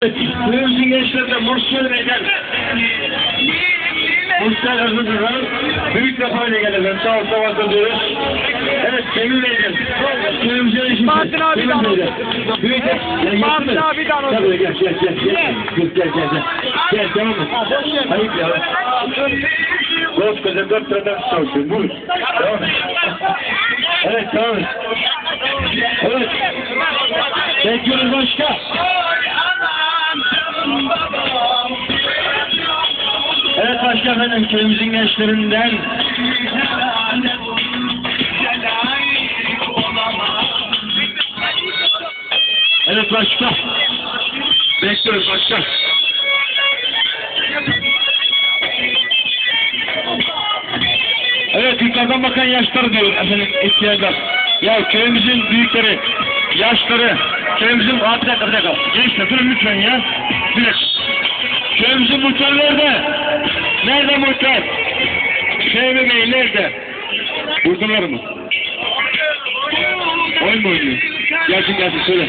Köyümüzün gençlerine Mursel Bey'den Mursel Özgür'ün büyük defayla gelirler. Sağ ol, sağ ol diyoruz. Evet, Cemil Bey'den. Köyümüzün işimizi. Bahattin abi de Bey'den. Büyük gelsene. abi de anons. Tabii, gel, gel, gel, gel. Gel, gel, gel, gel. Tamam mı? Ayıp ya. Koskoca dört sıradan çalışıyor. Buyur. Tamam. Evet, tamam. Başka efendim köyümüzün gençlerinden Evet başka Bekliyoruz başka Evet yukarıdan bakan yaşları diyor efendim ihtiyarlar. Ya köyümüzün büyükleri, yaşları, köyümüzün... Aa, bir dakika bir dakika. Gençler durun lütfen ya. Bir dakika. Köyümüzün muhtarı nerede? Nerede muhtar? Şehri Bey nerede? Buradalar mı? Oyun mu oynuyor? Gelsin gelsin söyle.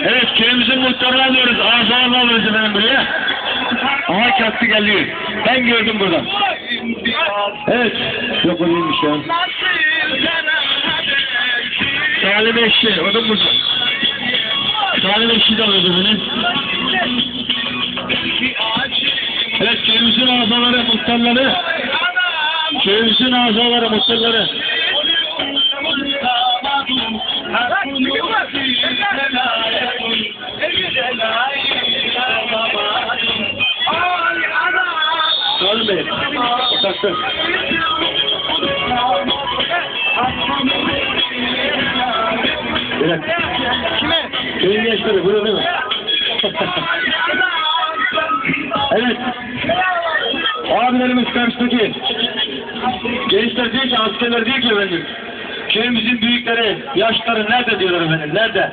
Evet köyümüzün muhtarını alıyoruz. Ağzını alıyoruz efendim buraya. Aha kalktı geliyor. Ben gördüm buradan. Evet. Yok o değilmiş ya. Salim Eşşi. O da burada. Salim Eşşi de alıyordu beni. Evet köyümüzün azaları, muhtarları. Köyümüzün azaları, muhtarları. Dakika. Kime? Köyün gençleri burada değil mi? evet. Abilerimiz karşıdaki. Gençler diyor ki, askerler diyor ki efendim. Köyümüzün büyükleri, yaşları nerede diyorlar efendim, nerede?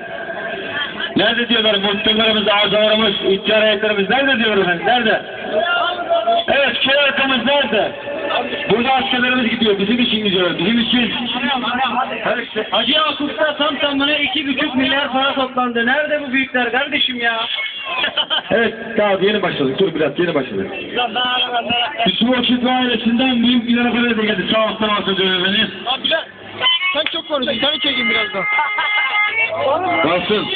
Nerede diyorlar muhtarlarımız, azalarımız, ihtiyar heyetlerimiz nerede diyor efendim, nerede? Evet, köy arkamız nerede? Burada askerlerimiz gidiyor, bizim için gidiyor, bizim için. Evet, Hacı Yakup'ta tam tamına iki buçuk milyar para toplandı. Nerede bu büyükler kardeşim ya? Evet, daha yeni başladık. Dur biraz, yeni başladık. Müslüman Okşit ailesinden büyük bir arabaya da geldi. Sağ olsun diyor beni. Abi Bilal, sen çok konuştun. Seni çekeyim birazdan. Kalsın.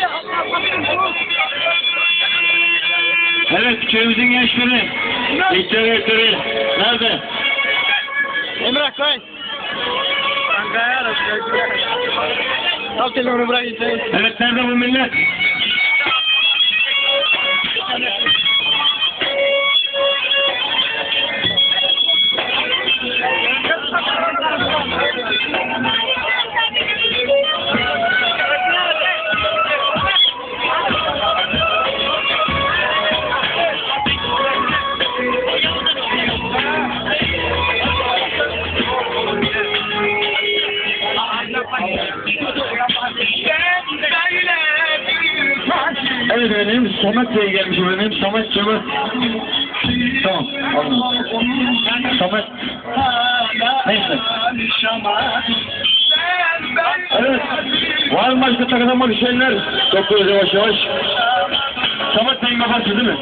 Evet, köyümüzün gençleri. İhtiyar heyetleri. Nerede? Emrah kay. Al telefonu bırak sen. Evet, nerede bu millet? Evet efendim, Samet Bey gelmiş efendim. Samet Cemal. Tamam. Samet. Neyse. Evet. Var mı başka takılan bir şeyler? Topluyoruz yavaş yavaş. Samet Bey'in babası değil mi?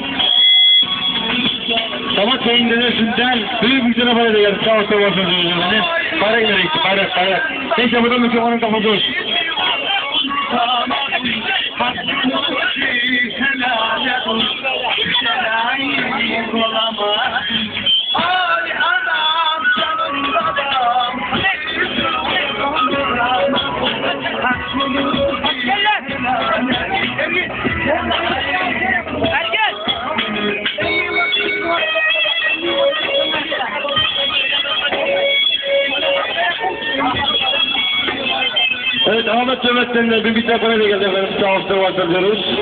Samet Bey'in dedesinden büyük bir tane para da geldi. Olsun olsun diyoruz efendim. Para nereye gitti? Para, para. Neyse buradan mikrofonun kafası Evet Ahmet Mehmet'ten de bir para da geldi efendim. Sağ olsun diyoruz.